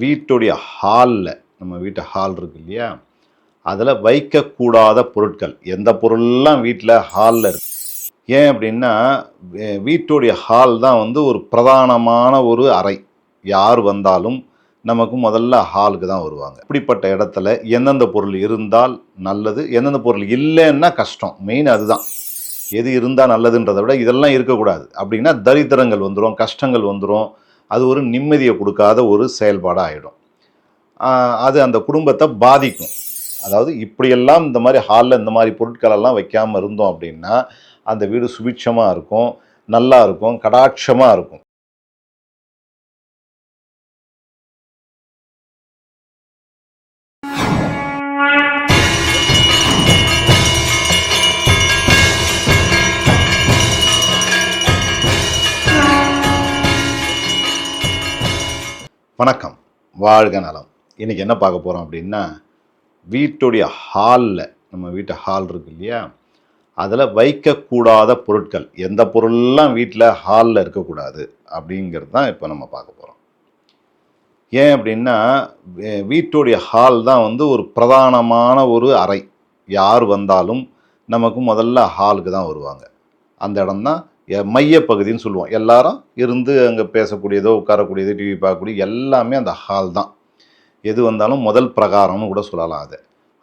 வீட்டுடைய ஹாலில் நம்ம வீட்டு ஹால் இருக்கு இல்லையா? அதில் வைக்கக்கூடாத பொருட்கள். எந்த பொருள்லாம் வீட்டில் ஹாலில் இருக்கு? ஏன் அப்படின்னா வீட்டுடைய ஹால் தான் வந்து ஒரு பிரதானமான ஒரு அறை. யார் வந்தாலும் நமக்கு முதல்ல ஹாலுக்கு தான் வருவாங்க. இப்படிப்பட்ட இடத்துல எந்தெந்த பொருள் இருந்தால் நல்லது எந்தெந்த பொருள் இல்லைன்னா கஷ்டம். மெயின் அதுதான். எது இருந்தால் நல்லதுன்றதை விட இதெல்லாம் இருக்கக்கூடாது. அப்படின்னா தரித்திரங்கள் வந்துடும் கஷ்டங்கள் வந்துடும் அது ஒரு நிம்மதியை கொடுக்காத ஒரு செயல்பாடாக ஆகிடும் அது அந்த குடும்பத்தை பாதிக்கும். அதாவது இப்படியெல்லாம் இந்த மாதிரி ஹாலில் இந்த மாதிரி பொருட்களெல்லாம் வைக்காமல் இருந்தோம் அப்படின்னா அந்த வீடு சுபிட்சமாக இருக்கும் நல்லா இருக்கும் கடாட்சமாக இருக்கும். வணக்கம். வாழ்க நலம். இன்றைக்கி என்ன பார்க்க போகிறோம் அப்படின்னா வீட்டுடைய ஹாலில் நம்ம வீட்டு ஹால் இருக்கு இல்லையா? அதில் வைக்கக்கூடாத பொருட்கள் எந்த பொருள்லாம் வீட்டில் ஹாலில் இருக்கக்கூடாது அப்படிங்கிறது தான் இப்போ நம்ம பார்க்க போகிறோம் ஏன் அப்படின்னா வீட்டுடைய ஹால் தான் வந்து ஒரு பிரதானமான ஒரு அறை. யார் வந்தாலும் நமக்கு முதல்ல ஹாலுக்கு தான் வருவாங்க. அந்த இடம்தான் மைய மையப்பகுதின்னு சொல்லுவோம். எல்லாரும் இருந்து அங்கே பேசக்கூடியதோ உட்காரக்கூடியதோ டிவி பார்க்கக்கூடிய எல்லாமே அந்த ஹால் தான். எது வந்தாலும் முதல் பிரகாரம்னு கூட சொல்லலாம் அது.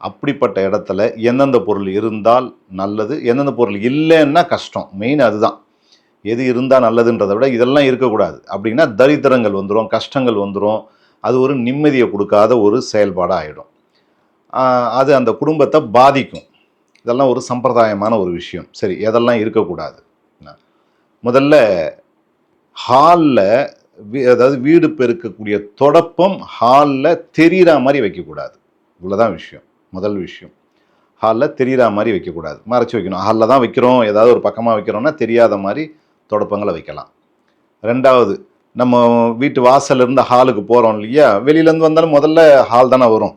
அப்படிப்பட்ட இடத்துல எந்தெந்த பொருள் இருந்தால் நல்லது எந்தெந்த பொருள் இல்லைன்னா கஷ்டம். மெயின் அதுதான். எது இருந்தால் நல்லதுன்றதை விட இதெல்லாம் இருக்கக்கூடாது. அப்படின்னா தரித்திரங்கள் வந்துடும் கஷ்டங்கள் வந்துடும் அது ஒரு நிம்மதியை கொடுக்காத ஒரு செயல்பாடாக ஆகிடும் அது அந்த குடும்பத்தை பாதிக்கும். இதெல்லாம் ஒரு சம்பிரதாயமான ஒரு விஷயம். சரி எதெல்லாம் இருக்கக்கூடாது? முதல்ல ஹாலில் அதாவது வீடு பெருக்கக்கூடிய தொடப்பம் ஹாலில் தெரிகிற மாதிரி வைக்கக்கூடாது. இவ்வளோதான் விஷயம். முதல் விஷயம். ஹாலில் தெரிகிற மாதிரி வைக்கக்கூடாது. மறைச்சி வைக்கணும். ஹாலில் தான் வைக்கிறோம். ஏதாவது ஒரு பக்கமாக வைக்கிறோம்னா தெரியாத மாதிரி தொடப்பங்களை வைக்கலாம். ரெண்டாவது நம்ம வீட்டு வாசல்ல இருந்து ஹாலுக்கு போகிறோம் இல்லையா? வெளியிலேருந்து வந்தாலும் முதல்ல ஹால் தானே வரும்.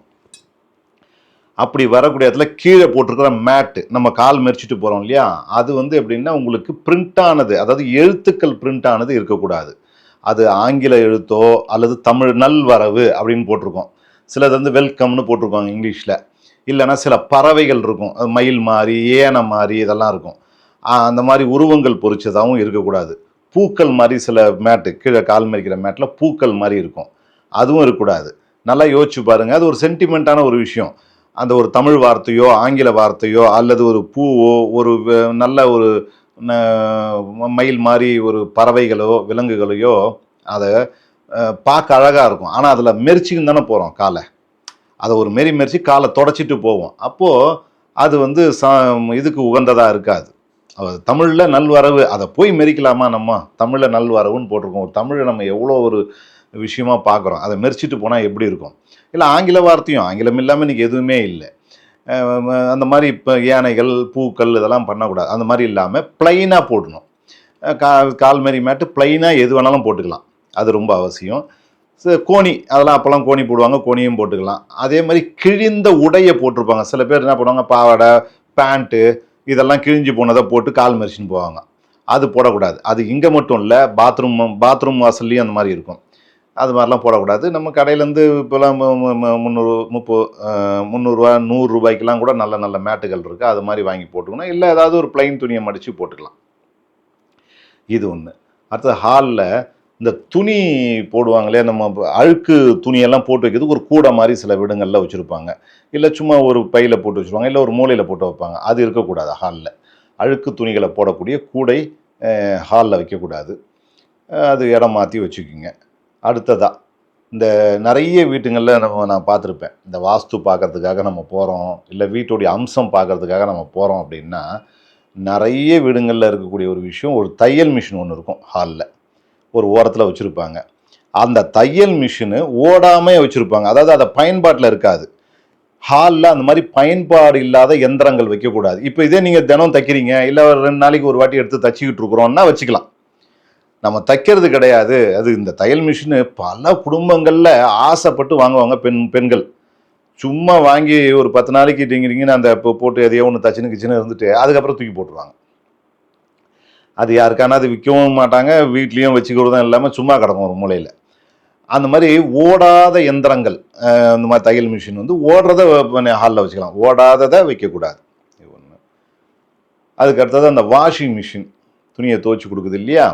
அப்படி வரக்கூடிய இடத்துல கீழே போட்டிருக்கிற மேட்டு நம்ம கால் மெரிச்சிட்டு போகிறோம் இல்லையா? அது வந்து எப்படின்னா உங்களுக்கு பிரிண்ட் ஆனது அதாவது எழுத்துக்கள் பிரிண்ட் ஆனது இருக்கக்கூடாது. அது ஆங்கில எழுத்தோ அல்லது தமிழ் நல்வரவு அப்படின்னு போட்டிருக்கோம். சிலது வந்து வெல்கம்னு போட்டிருக்கோம் இங்கிலீஷில். இல்லைன்னா சில பறவைகள் இருக்கும். அது மயில் மாதிரி ஏனை மாதிரி இதெல்லாம் இருக்கும். அந்த மாதிரி உருவங்கள் பொறிச்சதாகவும் இருக்கக்கூடாது. பூக்கள் மாதிரி சில மேட்டு கீழே கால் மறிக்கிற மேட்டில் பூக்கள் மாதிரி இருக்கும். அதுவும் இருக்கக்கூடாது. நல்லா யோசிச்சு பாருங்கள் அது ஒரு சென்டிமெண்ட்டான ஒரு விஷயம். அந்த ஒரு தமிழ் வார்த்தையோ ஆங்கில வார்த்தையோ அல்லது ஒரு பூவோ ஒரு நல்ல ஒரு மயில் மாதிரி ஒரு பறவைகளோ விலங்குகளையோ அதை பார்க்க அழகாக இருக்கும். ஆனால் அதில் மெரிச்சின்னு தானே போகிறோம் காலை. அதை ஒரு மெரி மெரிச்சு காலை தொடச்சிட்டு போவோம். அப்போது அது வந்து ச இதுக்கு உகந்ததாக இருக்காது. தமிழில் நல்வரவு அதை போய் மெரிக்கலாமா நம்ம? தமிழில் நல்வரவுன்னு போட்டிருக்கோம். ஒரு தமிழை நம்ம எவ்வளோ ஒரு விஷயமா பார்க்குறோம். அதை மெரிச்சிட்டு போனால் எப்படி இருக்கும்? இல்லை ஆங்கில வார்த்தையும் ஆங்கிலம் இல்லாமல் இன்றைக்கி எதுவுமே இல்லை. அந்த மாதிரி இப்போ யானைகள் பூக்கள் இதெல்லாம் பண்ணக்கூடாது. அந்த மாதிரி இல்லாமல் ப்ளைனாக போடணும். கா கால் மாரி மேட்டு ப்ளைனாக எது வேணாலும் போட்டுக்கலாம். அது ரொம்ப அவசியம். கோணி அதெல்லாம் அப்போல்லாம் கோணி போடுவாங்க கோணியும் போட்டுக்கலாம். அதே மாதிரி கிழிந்த உடையை போட்டிருப்பாங்க. சில பேர் என்ன பண்ணுவாங்க பாவாடை பேண்ட்டு இதெல்லாம் கிழிஞ்சு போனதை போட்டு கால் மரிச்சின்னு போவாங்க. அது போடக்கூடாது. அது இங்கே மட்டும் இல்லை பாத்ரூம் பாத்ரூம் வாசல்லையும் அந்த மாதிரி இருக்கும். அது மாதிரிலாம் போடக்கூடாது. நம்ம கடையிலேருந்து இப்போலாம் மு- முந்நூறு முப்பது முந்நூறுரூவா நூறுரூபாய்க்கெலாம் கூட நல்ல நல்ல மேட்டுகள் இருக்குது அது மாதிரி வாங்கி போட்டுக்கணும். இல்லை ஏதாவது ஒரு ப்ளைன் துணியை மடித்து போட்டுக்கலாம். இது ஒன்று அடுத்தது ஹாலில் இந்த துணி போடுவாங்களே நம்ம அழுக்கு துணியெல்லாம் போட்டு வைக்கிறதுக்கு ஒரு கூடை மாதிரி சில வீடுங்களில் வச்சுருப்பாங்க. இல்லை சும்மா ஒரு பையில் போட்டு வச்சுருவாங்க. இல்லை ஒரு மூலையில் போட்டு வைப்பாங்க. அது இருக்கக்கூடாது ஹாலில். அழுக்கு துணிகளை போடக்கூடிய கூடை ஹாலில் வைக்கக்கூடாது. அது இடம் மாற்றி வச்சுக்கோங்க. அடுத்ததா. இந்த நிறைய வீட்டுங்களில் நம்ம நான் பார்த்துருப்பேன். இந்த வாஸ்து பார்க்கறதுக்காக நம்ம போகிறோம் இல்லை வீட்டுடைய அம்சம் பார்க்கறதுக்காக நம்ம போகிறோம் அப்படின்னா நிறைய வீடுங்களில் இருக்கக்கூடிய ஒரு விஷயம் ஒரு தையல் மிஷின் ஒன்று இருக்கும் ஹாலில் ஒரு ஓரத்தில் வச்சுருப்பாங்க. அந்த தையல் மிஷினு ஓடாமல் வச்சுருப்பாங்க. அதாவது அதை பயன்பாட்டில் இருக்காது. ஹாலில் அந்த மாதிரி பயன்பாடு இல்லாத எந்திரங்கள் வைக்கக்கூடாது. இப்போ இதே நீங்கள் தினம் தைக்கிறீங்க இல்லை ஒரு ரெண்டு நாளைக்கு ஒரு வாட்டி எடுத்து தச்சிக்கிட்டு இருக்கிறோன்னா வச்சுக்கலாம். நம்ம தைக்கிறது கிடையாது. அது இந்த தையல் மிஷினு பல குடும்பங்களில் ஆசைப்பட்டு வாங்குவாங்க பெண் பெண்கள். சும்மா வாங்கி ஒரு பத்து நாளைக்கு டிங்கிரிங்கன்னு அந்த இப்போ போட்டு எதையோ ஒன்று தச்சுன்னு கிச்சுன்னு இருந்துட்டு அதுக்கப்புறம் தூக்கி போட்டுருவாங்க. அது யாருக்கான அது விற்கவும் மாட்டாங்க வீட்லேயும் வச்சுக்கிறதும் இல்லாமல் சும்மா கிடக்கும் ஒரு மூலையில். அந்த மாதிரி ஓடாத எந்திரங்கள் இந்த மாதிரி தையல் மிஷின் வந்து ஓடுறத ஹாலில் வச்சுக்கலாம். ஓடாததை வைக்கக்கூடாது. இது ஒன்று அதுக்கு அடுத்தது அந்த வாஷிங் மிஷின் துணியை துவைச்சி கொடுக்குது இல்லையா?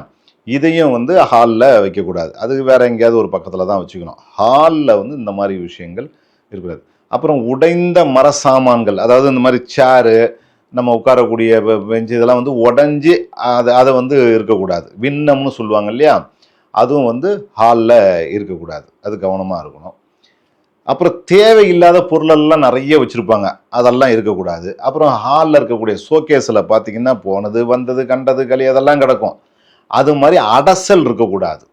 இதையும் வந்து ஹாலில் வைக்கக்கூடாது. அது வேறு எங்கேயாவது ஒரு பக்கத்தில் தான் வச்சுக்கணும். ஹாலில் வந்து இந்த மாதிரி விஷயங்கள் இருக்கக்கூடாது. அப்புறம் உடைந்த மர சாமான்கள் அதாவது இந்த மாதிரி சேரு நம்ம உட்காரக்கூடிய பெஞ்சு இதெல்லாம் வந்து உடஞ்சி அதை அதை வந்து இருக்கக்கூடாது. விண்ணம்னு சொல்லுவாங்க இல்லையா? அதுவும் வந்து ஹாலில் இருக்கக்கூடாது. அது கவனமாக இருக்கணும். அப்புறம் தேவையில்லாத பொருளெல்லாம் நிறைய வச்சுருப்பாங்க. அதெல்லாம் இருக்கக்கூடாது. அப்புறம் ஹாலில் இருக்கக்கூடிய ஷோகேஸில் பார்த்தீங்கன்னா போனது வந்தது கண்டது களி அதெல்லாம் கிடக்கும். அது மாதிரி அடசல் இருக்கக்கூடாது.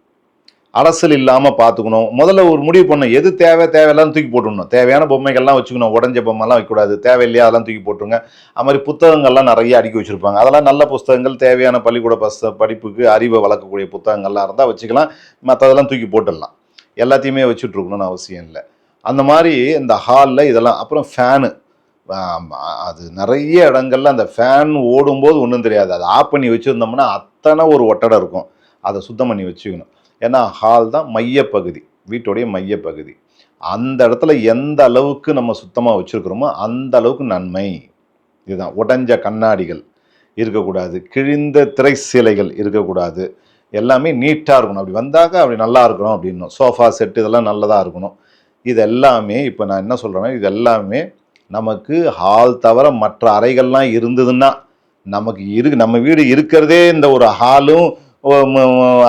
அலசல் இல்லாமல் பார்த்துக்கணும். முதல்ல ஒரு முடிவு பண்ணணும் எது தேவை தேவையில்லாம் தூக்கி போட்டுடணும். தேவையான பொம்மைகள்லாம் வச்சுக்கணும். உடஞ்ச பொம்மைலாம் வைக்கக்கூடாது. தேவையில்லையா அதெல்லாம் தூக்கி போட்டுருங்க. அது மாதிரி புத்தகங்கள்லாம் நிறைய அடுக்கி வச்சுருப்பாங்க. அதெல்லாம் நல்ல புத்தகங்கள். தேவையான பள்ளிக்கூட பஸ் படிப்புக்கு அறிவை வளர்க்கக்கூடிய புத்தகங்கள்லாம் இருந்தால் வச்சுக்கலாம். மற்றதெல்லாம் தூக்கி போட்டுடலாம். எல்லாத்தையுமே வச்சுட்டு இருக்கணும்னு அவசியம் இல்லை. அந்த மாதிரி இந்த ஹாலில் இதெல்லாம். அப்புறம் ஃபேனு அது நிறைய இடங்கள்ல அந்த ஃபேன் ஓடும்போது ஒன்றும் தெரியாது. அதை ஆஃப் பண்ணி வச்சுருந்தோம்னா அத்தனை ஒரு ஒட்டடை இருக்கும். அதை சுத்தம் பண்ணி வச்சுக்கணும். ஏன்னா ஹால் தான் மையப்பகுதி. வீட்டுடைய மையப்பகுதி. அந்த இடத்துல எந்த அளவுக்கு நம்ம சுத்தமாக வச்சுருக்கிறோமோ அந்த அளவுக்கு நன்மை. இதுதான். உடைஞ்ச கண்ணாடிகள் இருக்கக்கூடாது. கிழிந்த திரை சீலைகள் இருக்கக்கூடாது. எல்லாமே நீட்டாக இருக்கணும். அப்படி வந்தாக்க அப்படி நல்லா இருக்கணும் அப்படின்னும். சோஃபா செட் இதெல்லாம் நல்லதாக இருக்கணும். இது எல்லாமே இப்போ நான் என்ன சொல்கிறேன்னா இது எல்லாமே நமக்கு ஹால் தவிர மற்ற அறைகள்லாம் இருந்ததுன்னா நமக்கு இருக்கு நம்ம வீடு இருக்கிறதே இந்த ஒரு ஹாலும்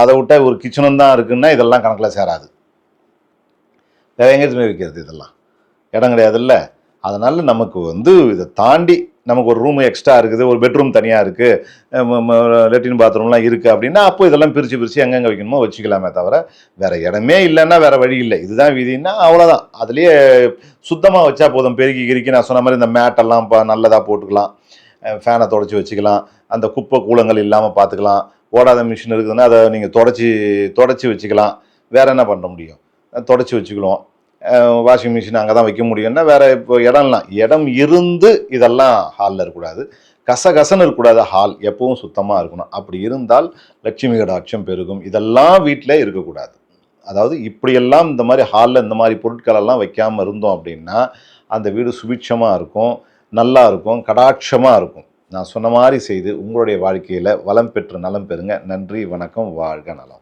அதை விட்டா ஒரு கிச்சனும் தான் இருக்குன்னா இதெல்லாம் கணக்கில் சேராது. வேற எங்கேயுமே வைக்கிறது இதெல்லாம். இடம் கிடையாதுல்ல. அதனால் நமக்கு வந்து இதை தாண்டி நமக்கு ஒரு ரூம் எக்ஸ்ட்ரா இருக்குது ஒரு பெட்ரூம் தனியாக இருக்குது லெட்டின் பாத்ரூம்லாம் இருக்குது அப்படின்னா அப்போ இதெல்லாம் பிரித்து பிரித்து எங்கெங்கே வைக்கணுமோ வச்சுக்கலாமே தவிர வேறு இடமே இல்லைன்னா வேறு வழி இல்லை. இதுதான் விதின்னா அவ்வளோதான் அதுலேயே சுத்தமாக வச்சா போதும். பெருக்கி கிரிக்கி நான் சொன்ன மாதிரி இந்த மேட்டெல்லாம் இப்போ நல்லதாக போட்டுக்கலாம். ஃபேனை தொடச்சி வச்சுக்கலாம். அந்த குப்பை கூலங்கள் இல்லாமல் பார்த்துக்கலாம் ஓடாத மிஷின் இருக்குதுன்னா அதை நீங்கள் தொடச்சி தொடச்சி வச்சுக்கலாம். வேறு என்ன பண்ண முடியும்? தொடச்சி வச்சுக்கலாம் வாஷிங் மிஷின் அங்கே தான் வைக்க முடியும்னா வேறு இப்போ இடம்லாம். இடம் இருந்து இதெல்லாம் ஹாலில் இருக்கக்கூடாது. கசகசன்னு இருக்கக்கூடாது. ஹால் எப்பவும் சுத்தமாக இருக்கணும். அப்படி இருந்தால் லட்சுமி கடாட்சம் பெருகும். இதெல்லாம் வீட்டில் இருக்கக்கூடாது. அதாவது இப்படியெல்லாம் இந்த மாதிரி ஹாலில் இந்த மாதிரி பொருட்களெல்லாம் வைக்காமல் இருந்தோம் அப்படின்னா அந்த வீடு சுபிட்சமாக இருக்கும் நல்லா இருக்கும் கடாட்சமாக இருக்கும். நான் சொன்ன மாதிரி செய்து உங்களுடைய வாழ்க்கையில் வளம் பெற்று நலம் பெறுங்க. நன்றி வணக்கம் வாழ்க நலம்.